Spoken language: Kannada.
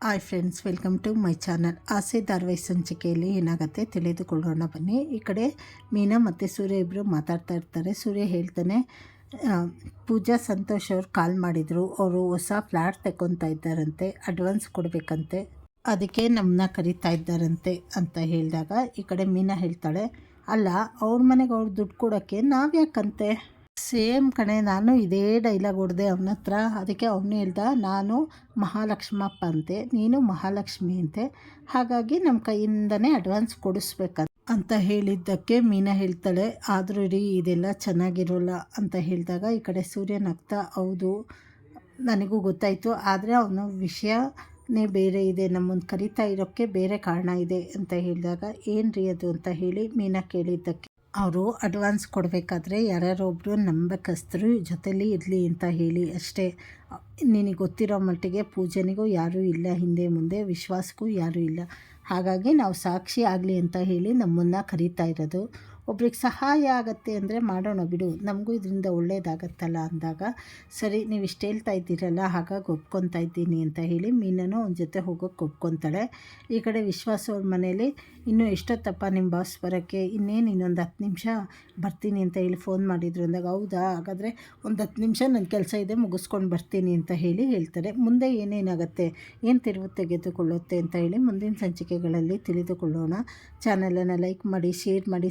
Hi friends welcome to my channel Aase ಧಾರಾವಾಹಿ ಸಂಚಿಕೆಯಲ್ಲಿ ಏನಾಗುತ್ತೆ ತಿಳಿದುಕೊಳ್ಳೋಣ ಬನ್ನಿ. ಈ ಕಡೆ ಮೀನಾ ಮತ್ತು ಸೂರ್ಯ ಇಬ್ಬರು ಮಾತಾಡ್ತಾ ಇರ್ತಾರೆ. ಸೂರ್ಯ ಹೇಳ್ತಾನೆ ಪೂಜಾ ಸಂತೋಷ್ ಅವ್ರು ಕಾಲ್ ಮಾಡಿದರು. ಅವರು ಹೊಸ ಫ್ಲ್ಯಾಟ್ ತಗೊತಾ ಇದ್ದಾರಂತೆ ಅಡ್ವಾನ್ಸ್ ಕೊಡಬೇಕಂತೆ. ಅದಕ್ಕೆ ನಮ್ಮನ್ನ ಕರಿತಾ ಇದ್ದಾರಂತೆ ಅಂತ ಹೇಳಿದಾಗ ಈ ಕಡೆ ಮೀನಾ ಹೇಳ್ತಾಳೆ, ಅಲ್ಲ, ಅವ್ರ ಮನೆಗೆ ಅವ್ರು ದುಡ್ಡು ಕೊಡೋಕ್ಕೆ ನಾವು ಯಾಕಂತೆ ಸೇಮ್ ಕಣೆ, ನಾನು ಇದೇ ಡೈಲಾಗ್ ಹೊಡೆದೆ ಅವನ ಹತ್ರ. ಅದಕ್ಕೆ ಅವನು ಹೇಳ್ದ, ನಾನು ಮಹಾಲಕ್ಷ್ಮಪ್ಪ ಅಂತೆ, ನೀನು ಮಹಾಲಕ್ಷ್ಮಿ ಅಂತೆ. ಹಾಗಾಗಿ ನಮ್ಮ ಕೈಯಿಂದನೇ ಅಡ್ವಾನ್ಸ್ ಕೊಡಿಸ್ಬೇಕಂತ ಅಂತ. ಹೇಳಿದ್ದಕ್ಕೆ ಮೀನಾ ಹೇಳ್ತಾಳೆ, ಆದರೂ ರೀ ಇದೆಲ್ಲ ಚೆನ್ನಾಗಿರೋಲ್ಲ. ಅಂತ ಹೇಳಿದಾಗ ಈ ಕಡೆ ಸೂರ್ಯ ನಗ್ತಾ ಹೌದು, ನನಗೂ ಗೊತ್ತಾಯಿತು, ಆದರೆ ಅವನ ವಿಷಯನೇ ಬೇರೆ ಇದೆ, ನಮ್ಮನ್ನು ಕರಿತಾ ಇರೋಕ್ಕೆ ಬೇರೆ ಕಾರಣ ಇದೆ. ಅಂತ ಹೇಳಿದಾಗ ಏನು ರೀ ಅದು? ಅಂತ ಹೇಳಿ ಮೀನಾ ಕೇಳಿದ್ದಕ್ಕೆ. ಅವರು ಅಡ್ವಾನ್ಸ್ ಕೊಡಬೇಕಾದ್ರೆ ಯಾರ್ಯಾರೊಬ್ಬರು ನಂಬಕಸ್ತರು ಜೊತೆಲಿ ಇರಲಿ ಅಂತ ಹೇಳಿ ಅಷ್ಟೇ. ನಿನಗೆ ಗೊತ್ತಿರೋ ಮಟ್ಟಿಗೆ ಪೂಜೆನಿಗೂ ಯಾರೂ ಇಲ್ಲ, ಹಿಂದೆ ಮುಂದೆ ವಿಶ್ವಾಸಕ್ಕೂ ಯಾರೂ ಇಲ್ಲ. ಹಾಗಾಗಿ ನಾವು ಸಾಕ್ಷಿ ಆಗಲಿ ಅಂತ ಹೇಳಿ ನಮ್ಮನ್ನು ಕರೀತಾ ಇರೋದು. ಒಬ್ರಿಗೆ ಸಹಾಯ ಆಗತ್ತೆ ಅಂದರೆ ಮಾಡೋಣ ಬಿಡು, ನಮಗೂ ಇದರಿಂದ ಒಳ್ಳೇದಾಗತ್ತಲ್ಲ ಅಂದಾಗ, ಸರಿ, ನೀವು ಇಷ್ಟು ಹೇಳ್ತಾ ಇದ್ದೀರಲ್ಲ, ಹಾಗಾಗಿ ಒಪ್ಕೊತಾ ಇದ್ದೀನಿ ಅಂತ ಹೇಳಿ ಮೀನನು ಅವನ ಜೊತೆ ಹೋಗೋಕ್ಕೆ ಒಪ್ಕೊತಾಳೆ. ಈ ಕಡೆ ವಿಶ್ವಾಸ ಅವ್ರ ಮನೇಲಿ, ಇನ್ನೂ ಎಷ್ಟೊತ್ತಪ್ಪ ನಿಮ್ಮ ಬಾಸ್ ಬರೋಕ್ಕೆ? ಇನ್ನೇನು ಇನ್ನೊಂದು ಹತ್ತು ನಿಮಿಷ? ಬರ್ತೀನಿ ಅಂತ ಹೇಳಿ ಫೋನ್ ಮಾಡಿದ್ರು ಅಂದಾಗ, ಹೌದಾ? ಹಾಗಾದರೆ ಒಂದು ಹತ್ತು ನಿಮಿಷ ನನ್ನ ಕೆಲಸ ಇದೆ, ಮುಗಿಸ್ಕೊಂಡು ಬರ್ತೀನಿ ಅಂತ ಹೇಳಿ ಹೇಳ್ತಾರೆ. ಮುಂದೆ ಏನೇನಾಗುತ್ತೆ, ಏನು ತಿರುವು ತೆಗೆದುಕೊಳ್ಳುತ್ತೆ ಅಂತ ಹೇಳಿ ಮುಂದಿನ ಸಂಚಿಕೆಗಳಲ್ಲಿ ತಿಳಿದುಕೊಳ್ಳೋಣ. ಚಾನಲನ್ನು ಲೈಕ್ ಮಾಡಿ, ಶೇರ್ ಮಾಡಿ